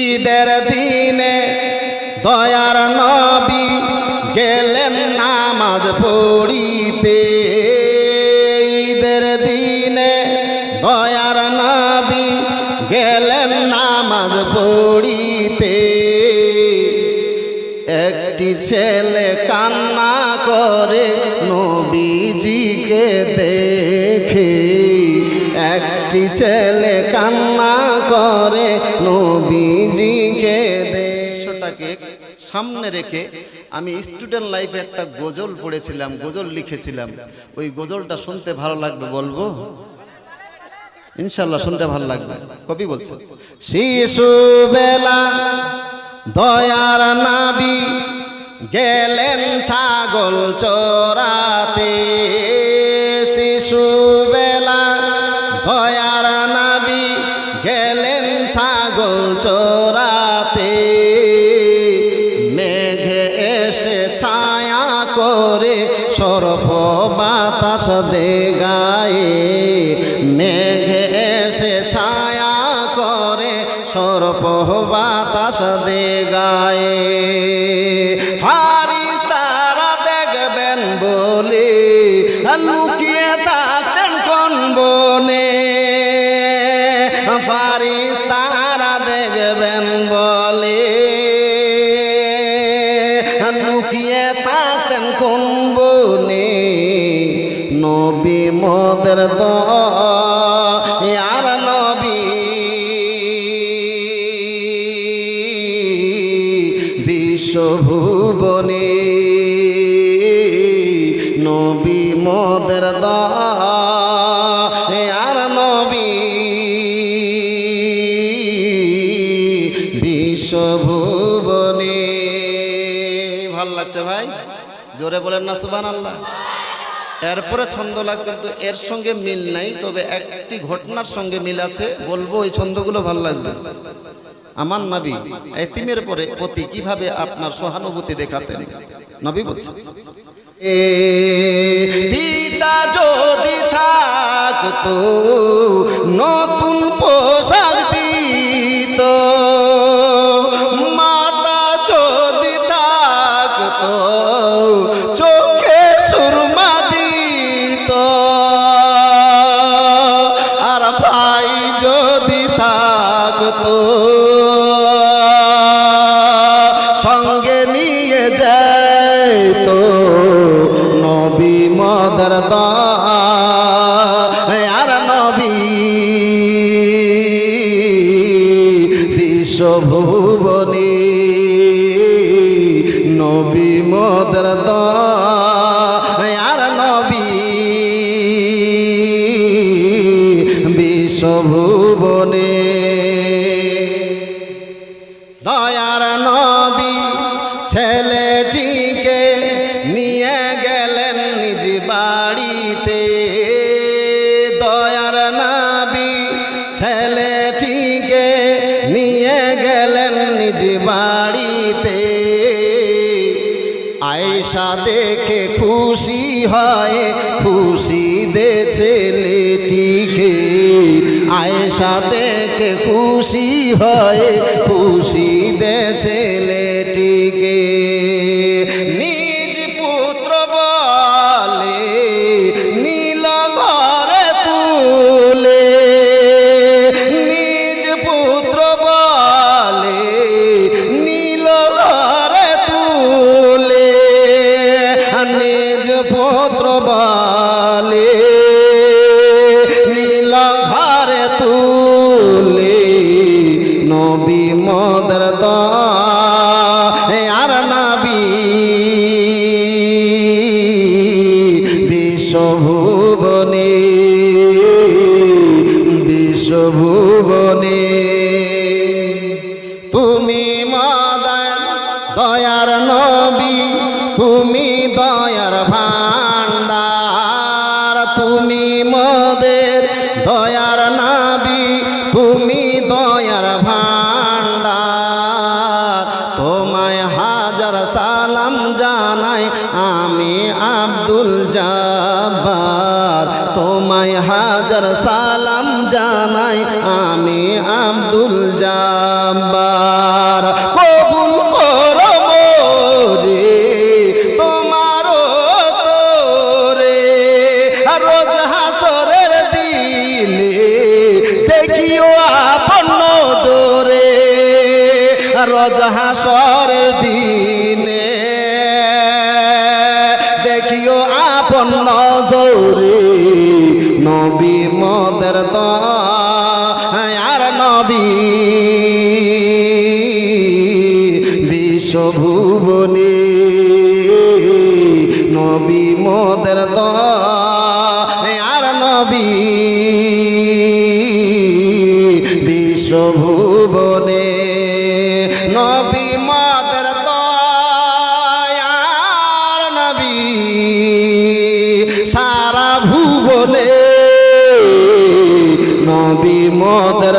ঈদের দিনে দয়ার নবী গেলেন নামাজ পড়িতে। ঈদের দিনে দয়ার নবী গেলেন নামাজ পড়িতে। একটি ছেলে কান্না করে নবীজিকে দেখে একটি ছেলে কান্না করে নবীজিকে দেশটাকে সামনে রেখে আমি স্টুডেন্ট লাইফে একটা গজল পড়েছিলাম, গজল লিখেছিলাম। ওই গজলটা শুনতে ভালো লাগবে বলব? ইনশাল্লাহ শুনতে ভালো লাগবে। কবি বলছে শিশু বেলা দয়ার নাবি গেলেন ছাগল চোরাতে। শিশু ছাগল চোরাতে মেঘে এসে ছায়া করে সর্প বাতাস দে গায়ে। মেঘে এসে ছায়া করে সর্প বাতাস দে গায়ে। কোন বনে নবী মদের দ নবী। বিশ্বভুবনে জোরে বলেন না সুবান আল্লাহ এরপরে ছন্দ লাগ, কিন্তু এর সঙ্গে মিল নাই, তবে একটি ঘটনার সঙ্গে মিল আছে, বলব ওই ছন্দগুলো ভালো লাগবে। আমার নবী এতিমের পরে প্রতি কীভাবে আপনার সহানুভূতি দেখাতেন? নবী বলছে, এ পিতা যদি থাকতো মদর আর নবী বিশ্বভুবনী নবী মদর আর নবী বিশ্বভুবনে। দয়ার নবী হয় খুশি দে ছেলেটিকে। আয়সা দেখে খুশি হয় খুশি দে ছেলেটিকে তুলে নবী মদর আর নবী বিশ্বভুবনে বিশ্বভুবনে। তুমি মাদার দয়ার নবী তুমি দয়ার ভান্ডার জব্বার তোমায় হাজার সালাম জানাই, আমি আব্দুল জব্বার কবুল করো মোরে তোমার তোরে। রোজ হাসরের দিলে দেখিও আপন জোরে রোজ হাসরের নজরে নবী মদের আর নবী। বিশ্বভুবনে নবী মদের আর নবী। বিশ্বভুবনে নবী মদের নবী মদের